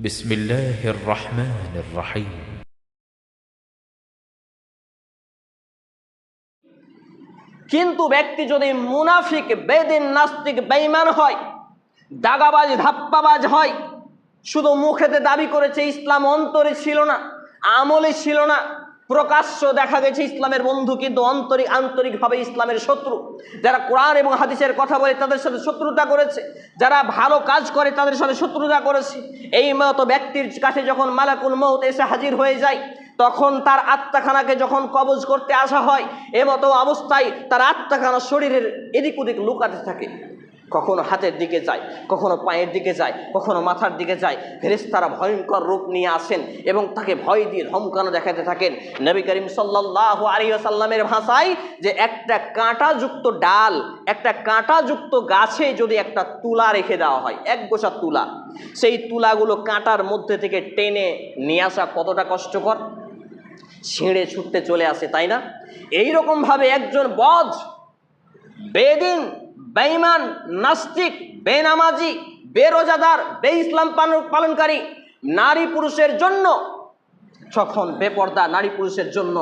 بسم الله الرحمن الرحيم কিন্তু ব্যক্তি যদি মুনাফিক বেদিন নাস্তিক বেঈমান হয় দাগাবাজ ধাপ্পাবাজ হয় শুধু মুখেতে দাবি করেছে ইসলাম অন্তরে ছিল না আমলে ছিল না প্রকাশ্য দেখা গেছে ইসলামের বন্ধু কিন্তু অন্তরিক আন্তরিকভাবে ইসলামের শত্রু। যারা কোরআন এবং হাদিসের কথা বলে তাদের সাথে শত্রুতা করেছে। যারা ভালো কাজ করে তাদের সাথে শত্রুতা করেছে। এই মতো ব্যক্তির কাছে যখন মালাকুল মৌত এসে হাজির হয়ে যায়, তখন তার আত্মাখানাকে যখন কবজ করতে আসা হয় এমতো অবস্থায় তার আত্মাখানা শরীরের এদিক ওদিক লুকাতে থাকে। কখনো হাতের দিকে যায়, কখনো পায়ের দিকে যায়, কখনো মাথার দিকে যায়। ফেরেস্তারা ভয়ঙ্কর রূপ নিয়ে আসেন এবং তাকে ভয় দিয়ে ধমকানো দেখাতে থাকেন। নবী করিম সাল্লাহ আলিয়াসাল্লামের ভাষায় যে একটা কাঁটাযুক্ত ডাল, একটা কাঁটাযুক্ত গাছে যদি একটা তুলা রেখে দেওয়া হয়, এক গোছা তুলা, সেই তুলাগুলো কাঁটার মধ্যে থেকে টেনে নিয়ে আসা কতটা কষ্টকর? ছিঁড়ে ছুটতে চলে আসে, তাই না? এইরকমভাবে একজন বধ বেদিন বেঈমান, নাস্তিক, বেনামাজি, বেরোজাদার বে ইসলাম পালনকারী নারী পুরুষের জন্য যখন বেপর্দা নারী পুরুষের জন্য,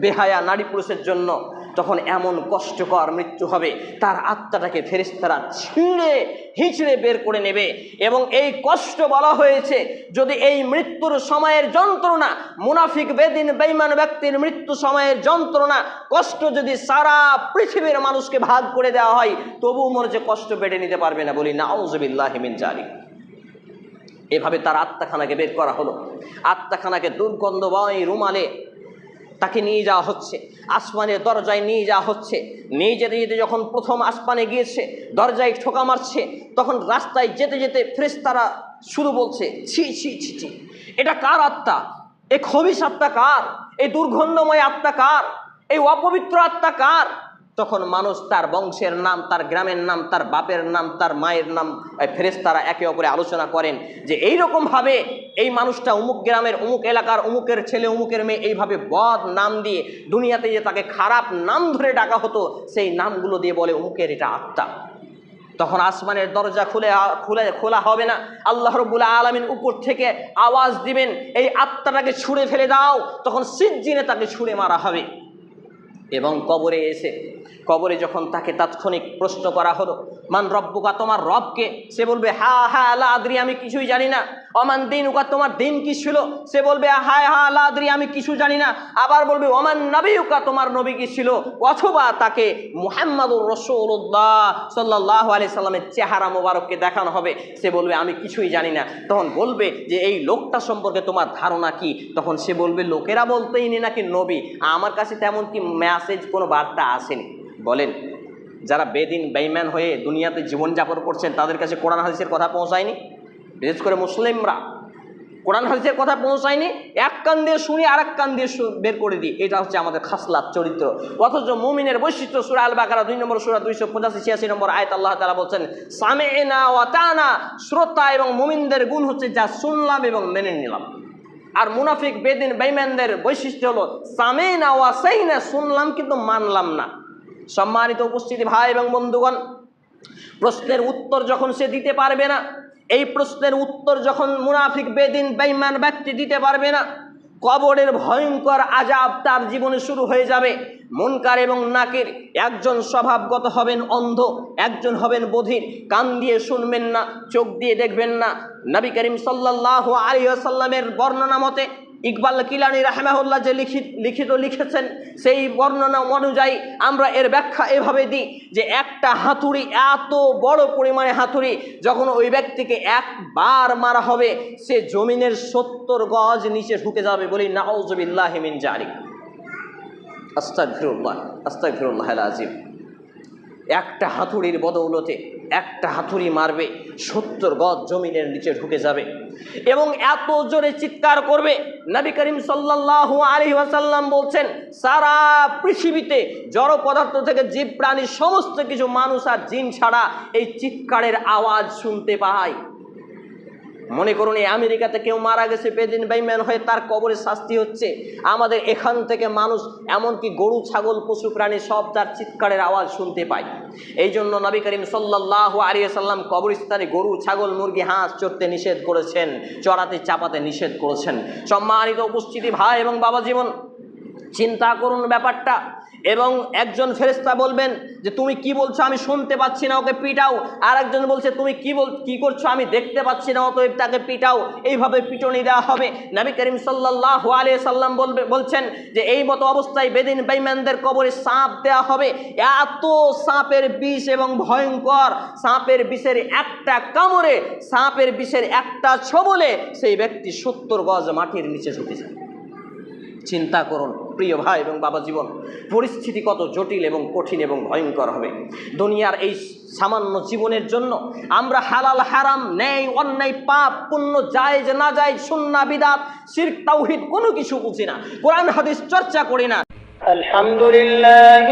বেহায়া নারী পুরুষের জন্য তখন এমন কষ্টকর মৃত্যু হবে, তার আত্মাটাকে ফেরিস্তারা ছিঁড়ে হিঁচড়ে বের করে নেবে এবং এই কষ্ট বলা হয়েছে, যদি এই মৃত্যুর সময়ের যন্ত্রণা, মুনাফিক, বেদিন বেইমান ব্যক্তির মৃত্যু সময়ের যন্ত্রণা, কষ্ট যদি সারা পৃথিবীর মানুষকে ভাগ করে দেওয়া হয় তবু মনে যে কষ্ট বেড়ে নিতে পারবে না বলি, নাউজবিল্লাহ হিমিন জারি এভাবে তার আত্মাখানাকে বের করা হলো। আত্মাখানাকে দুর্গন্ধময় রুমালে তাকে নিয়ে যাওয়া হচ্ছে। আসমানের দরজায় নিয়ে যাওয়া হচ্ছে। নিয়ে যেতে যেতে যখন প্রথম আসমানে গিয়েছে, দরজায় ঠোকা মারছে, তখন রাস্তায় যেতে যেতে ফ্রেস্তারা শুরু বলছে, ছি ছি ছি ছি। এটা কার আত্মা? এ খবিস আত্মা কার? এই দুর্গন্ধময় আত্মা কার? এই অপবিত্র আত্মা কার? তখন মানুষ তার বংশের নাম, তার গ্রামের নাম, তার বাপের নাম, তার মায়ের নাম ফেরেস্তারা একে অপরে আলোচনা করেন যে এই রকমভাবে এই মানুষটা অমুক গ্রামের, অমুক এলাকার, অমুকের ছেলে, অমুকের মেয়ে এইভাবে বদ নাম দিয়ে দুনিয়াতে যে তাকে খারাপ নাম ধরে ডাকা হতো, সেই নামগুলো দিয়ে বলে অমুকের এটা আত্মা। তখন আসমানের দরজা খুলে খুলে, খোলা হবে না। আল্লাহ রবুল আলমিন উপর থেকে আওয়াজ দিবেন, এই আত্মাটাকে ছুঁড়ে ফেলে দাও। তখন সিজ্জিনে তাকে ছুঁড়ে মারা হবে। এবং কবরে এসে কবরে যখন তাকে তাৎক্ষণিক প্রশ্ন করা হলো, মান রব্বুকা, তোমার রবকে? সে বলবে, হা হা আল্লাহ আদ্রি, আমি কিছুই জানি না। অমান দিন উকা তোমার দিন কি ছিল? সে বলবে, হায়, হা আল্লাহ আদ্রি, আমি কিছু জানি না। আবার বলবে ওমান নবী উকা তোমার নবী কি ছিল? অথবা তাকে মুহাম্মাদুর রসুল্লাহ সাল্লাহ আলি সাল্লামের চেহারা মোবারককে দেখানো হবে। সে বলবে, আমি কিছুই জানি না। তখন বলবে যে, এই লোকটা সম্পর্কে তোমার ধারণা কি? তখন সে বলবে, লোকেরা বলতেই নি নাকি নবী? আমার কাছে তেমন কি মেসেজ কোনো বার্তা আসেনি। বলেন, যারা বেদিন বেইম্যান হয়ে দুনিয়াতে জীবনযাপন করছেন, তাদের কাছে কোরআন হাদিসের কথা পৌঁছায়নি? বিশেষ করে মুসলিমরা, কোরআন হাদিসের কথা পৌঁছায়নি, এক কান দিয়ে শুনি আর এক কান দিয়ে বের করে দিই। এটা হচ্ছে আমাদের খাসলাত চরিত্র। অথচ মুমিনের বৈশিষ্ট্য সুরা আল বাকারা দুই নম্বর সুরা দুইশো পঁচাশি, ছিয়াশি নম্বর আয়ত আল্লাহ তালা বলছেন সামে সামেনা ওয়াতানা শ্রোতা এবং মুমিনদের গুণ হচ্ছে যা শুনলাম এবং মেনে নিলাম। আর মুনাফিক, বেদিন বেইম্যানদের বৈশিষ্ট্য হলো সামেনা ওয়া সেই না শুনলাম কিন্তু মানলাম না। সম্মানিত উপস্থিতি ভাই এবং বন্ধুগণ, প্রশ্নের উত্তর যখন সে দিতে পারবে না, এই প্রশ্নের উত্তর যখন মুনাফিক, বেদিন বেইমান ব্যক্তি দিতে পারবে না, কবরের ভয়ঙ্কর আজাব তার জীবনে শুরু হয়ে যাবে। মনকার এবং নাকের, একজন স্বভাবগত হবেন অন্ধ, একজন হবেন বধির, কান দিয়ে শুনবেন না, চোখ দিয়ে দেখবেন না। নবী করিম সাল্লাহ আলিয়াল্লামের বর্ণনা মতে ইকবাল কিলানি রাহমাহুল্লাহ যে লিখিত লিখিত লিখেছেন, সেই বর্ণনা অনুযায়ী আমরা এর ব্যাখ্যা এভাবে দিই যে একটা হাতুড়ি এত বড় পরিমাণে হাতুড়ি, যখন ওই ব্যক্তিকে একবার মারা হবে, সে জমিনের সত্তর গজ নিচে ঢুকে যাবে বলি নাউজবিল্লাহ মিন জারি আস্তাগফিরুল্লাহ আস্তাগফিরুল্লাহ আল আজিম একটা হাতুড়ির বদৌলতে একটা হাতুড়ি মারবে, সত্তর গজ জমিনের নিচে ঢুকে যাবে এবং এত জোরে চিৎকার করবে। নবী করিম সাল্লাহ আলী ওয়াসাল্লাম বলছেন, সারা পৃথিবীতে জড় পদার্থ থেকে জীব প্রাণী সমস্ত কিছু মানুষ আর জিন ছাড়া এই চিৎকারের আওয়াজ শুনতে পায়। মনে করুন, এই আমেরিকাতে কেউ মারা গেছে, বেদিন বেইম্যান হয়ে তার কবরে শাস্তি হচ্ছে। আমাদের এখান থেকে মানুষ এমনকি গরু, ছাগল, পশু, প্রাণী সব তার চিৎকারের আওয়াজ শুনতে পায়। এই জন্য নবী করিম সাল্লাহ আলিয়া সাল্লাম কবরস্থানে গরু, ছাগল, মুরগি, হাঁস চড়তে নিষেধ করেছেন, চড়াতে, চাপাতে নিষেধ করেছেন। সম্মানিত উপস্থিতি ভাই এবং বাবা জীবন চিন্তা করুন ব্যাপারটা। এবং একজন ফেরেস্তা বলবেন যে, তুমি কি বলছো? আমি শুনতে পাচ্ছি না, ওকে পিটাও। আর একজন বলছে, তুমি কি বল, কি করছ? আমি দেখতে পাচ্ছি না, অতএব তাকে পিটাও। এইভাবে পিটনি দেওয়া হবে। নবী করিম সাল্লাহ আলিয়া সাল্লাম বলবে, বলছেন যে, এই মতো অবস্থায় বেদিন বেইম্যানদের কবরে সাপ দেওয়া হবে। এত সাপের বিষ এবং ভয়ঙ্কর সাপের বিষের একটা কামড়ে সাপের বিষের একটা ছবলে সেই ব্যক্তি সত্তর গজ মাটির নিচে ঝুঁকে যায়। চিন্তা করুন, প্রিয় ভাই এবং বাবা জীবন। পরিস্থিতি কত জটিল এবং কঠিন এবং ভয়ঙ্কর হবে। দুনিয়ার এই সামান্য জীবনের জন্য আমরা হালাল, হারাম, ন্যায়, অন্যায়, পাপ, পুণ্য যায় যে না যায় সুন্না, বিদাত শির তাওহিদ কোনো কিছু বুঝি না। কোরআন, হাদিস চর্চা করি না। আলহামদুলিল্লাহ